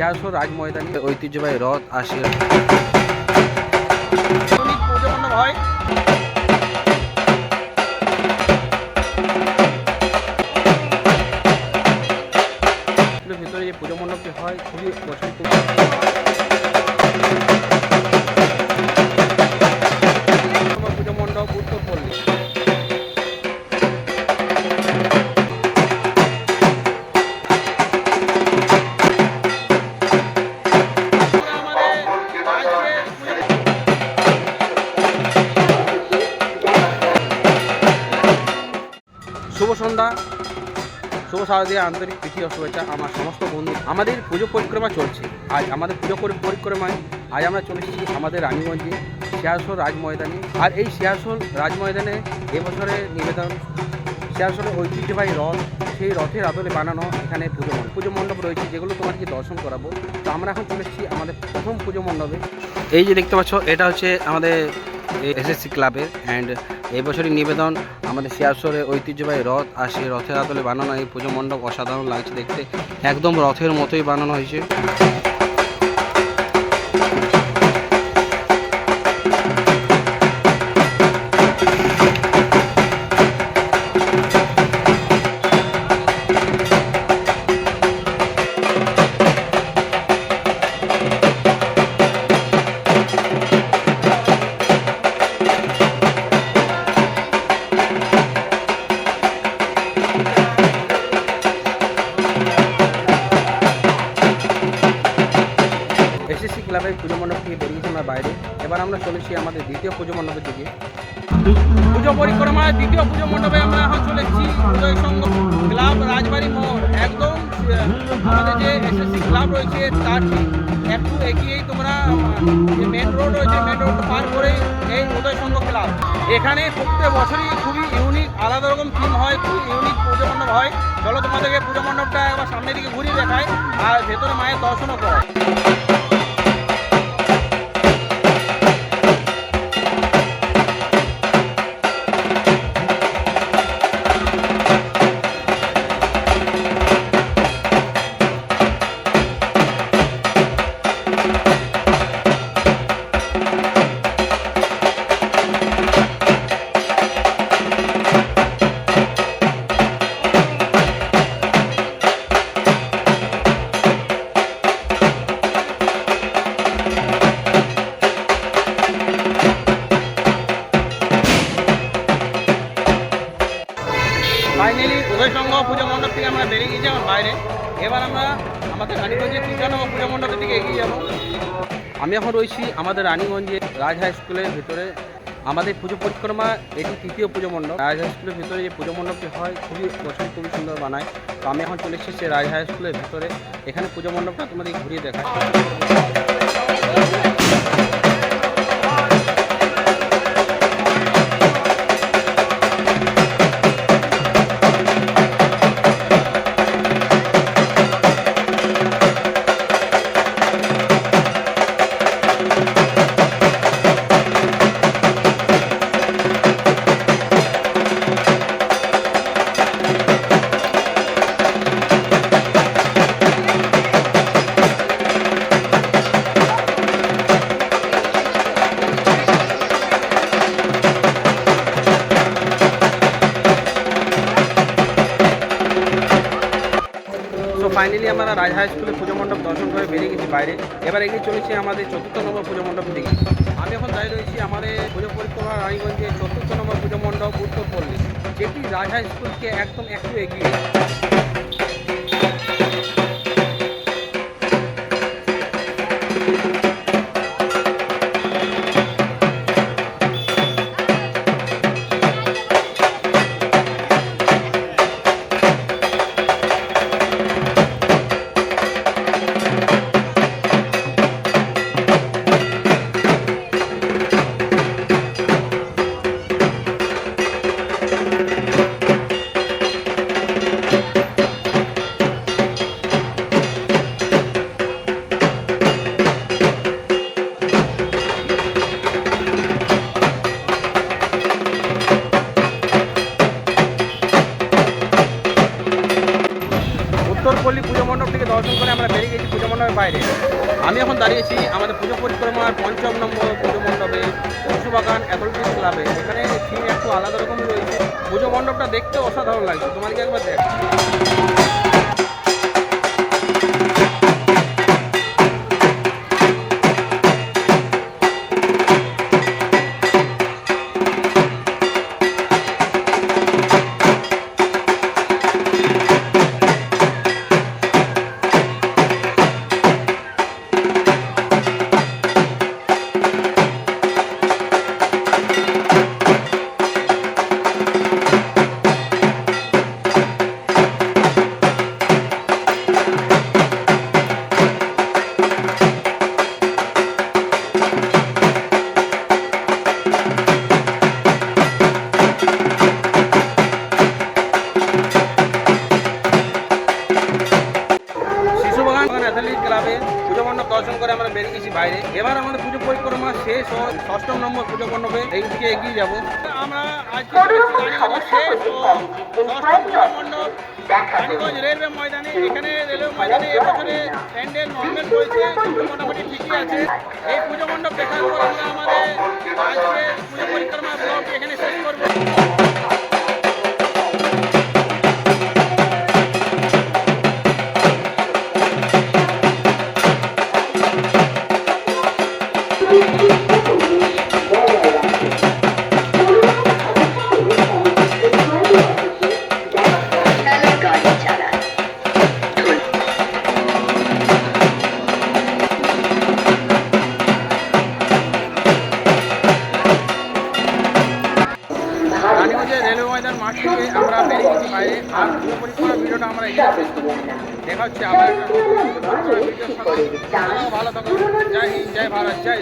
শিয়ালসর রাজ ময়দানে ঐতিহ্যবাহী রথ আসে। হয় ভিতরে যে পুজো মণ্ডপটি হয় খুবই শুভ সন্ধ্যা, শুভ শারদীয় আন্তরিক প্রীতি ও শুভেচ্ছা আমার সমস্ত বন্ধু। আমাদের পুজো পরিক্রমা চলছে। আজ আমাদের পুজো পরি- পরিক্রমায় আজ আমরা চলে এসেছি আমাদের রানীগঞ্জে শিয়ালসোল রাজ ময়দানে আর এই শিয়ালসোল রাজ ময়দানে এবছরে নিবেদন শিয়ালসোলের ঐতিহ্যবাহী রথ, সেই রথের আদলে বানানো এখানে পুজো মণ্ডপ। পুজো মণ্ডপ রয়েছে, যেগুলো তোমাদেরকে দর্শন করাবো। তো আমরা এখন চলে এসেছি আমাদের প্রথম পুজো মণ্ডপে। এই যে দেখতে পাচ্ছ, এটা হচ্ছে আমাদের এসএসসি ক্লাবের অ্যান্ড এই বছরই নিবেদন, আমাদের শিয়ারশোরে ঐতিহ্যবাহী রথ আর সেই রথের আদলে বানানো এই পুজো মণ্ডপ অসাধারণ লাগছে দেখতে। একদম রথের মতোই বানানো হয়েছে। ক্লাবের পুজো মণ্ডপ থেকে বেরিয়েছি আমরা বাইরে। এবার আমরা চলেছি আমাদের দ্বিতীয় পুজো মণ্ডপের দিকে। পুজো পরিক্রমায় দ্বিতীয় পুজো মণ্ডপে আমরা এখন চলেছি উদয় সংঘ ক্লাব রাজবাড়ি মোড়। একদম আমাদের যে এসএসসি ক্লাব রয়েছে, তার একটু এগিয়েই তোমরা যে মেন রোড রয়েছে মেন রোড পার করে এই উদয় সংঘ ক্লাব। এখানে প্রত্যেক বছরই খুবই ইউনিক আলাদা রকম থিম হয়, খুবই ইউনিক পুজো মণ্ডপ হয়। চলো তোমাদেরকে পুজো মণ্ডপটা একবার সামনের দিকে ঘুরিয়ে দেখায় আর ভেতরে মায়ের দর্শনও করায় সংঘ পুজো মণ্ডপ থেকে আমরা বেরিয়ে গিয়েছি আমার বাইরে। এবার আমরা আমাদের রানীগঞ্জের তৃতীয় পুজো মণ্ডপের দিকে এগিয়ে যাব। আমি এখন রয়েছি আমাদের রানীগঞ্জে রাজ হাই স্কুলের ভিতরে। আমাদের পুজো পরিক্রমা, এটি তৃতীয় পুজো মণ্ডপ। রাজ হাই স্কুলের ভিতরে যে পুজো মণ্ডপটি হয়, খুবই বছর খুবই সুন্দর বানায়। তো আমি এখন চলে এসেছি রাজ হাই স্কুলের ভিতরে। এখানে পুজো মণ্ডপটা তোমাদের ঘুরিয়ে দেখায় ফাইনালি আমরা রাজ হাই স্কুলে পুজো মণ্ডপ দর্শন করে বেরিয়ে গেছি বাইরে। এবার এগিয়ে চলেছি আমাদের চতুর্থ নম্বর পুজো মণ্ডপের দিকে। আমি এখন দাঁড়িয়ে রয়েছি আমাদের পুজো পরিক্রমা রানীগঞ্জের চতুর্থ নম্বর পুজো মণ্ডপ উত্তর পল্লী, যেটি রাজ হাই স্কুলকে একদম একটু এগিয়ে বাইরে। আমি এখন দাঁড়িয়েছি আমাদের পুজো পরিক্রমার পঞ্চম নম্বর পুজো মণ্ডপে, পশুবাগান অ্যাথলেটিক ক্লাবে। এখানে থিম একটু আলাদা রকম রয়েছে। পুজো মণ্ডপটা দেখতে অসাধারণ লাগছে। তোমার কি একবার দেখ দর্শন করে আমরা বেরিয়ে গেছি বাইরে। এবার আমাদের পুজো পরিক্রমা শেষ ও ষষ্ঠম নম্বর পুজো মণ্ডপে এই দিকে এগিয়ে যাব। আমরা আজকে শেষ ও ষষ্ঠ পুজো মণ্ডপ রানীগঞ্জ রেলওয়ে ময়দানে। এখানে রেলওয়ে ময়দানে এবছরে প্যান্ডেল নর্মাল রয়েছে মোটামুটি ঠিকই আছে। এই পুজো মণ্ডপ দেখার পর আমরা আমাদের আজকে পুজো পরিক্রমা ব্লগ এখানে শেষ করব। ময়দান আমরা বেরিয়ে গেছি। বাইরে আর পুরোপুরি পুরো ভিডিওটা আমরা এখানে শেষ দেখা হচ্ছে আবার। একটা ভিডিওর। ভালো থাকুন। জয় হিন্দ জয় ভারত জয়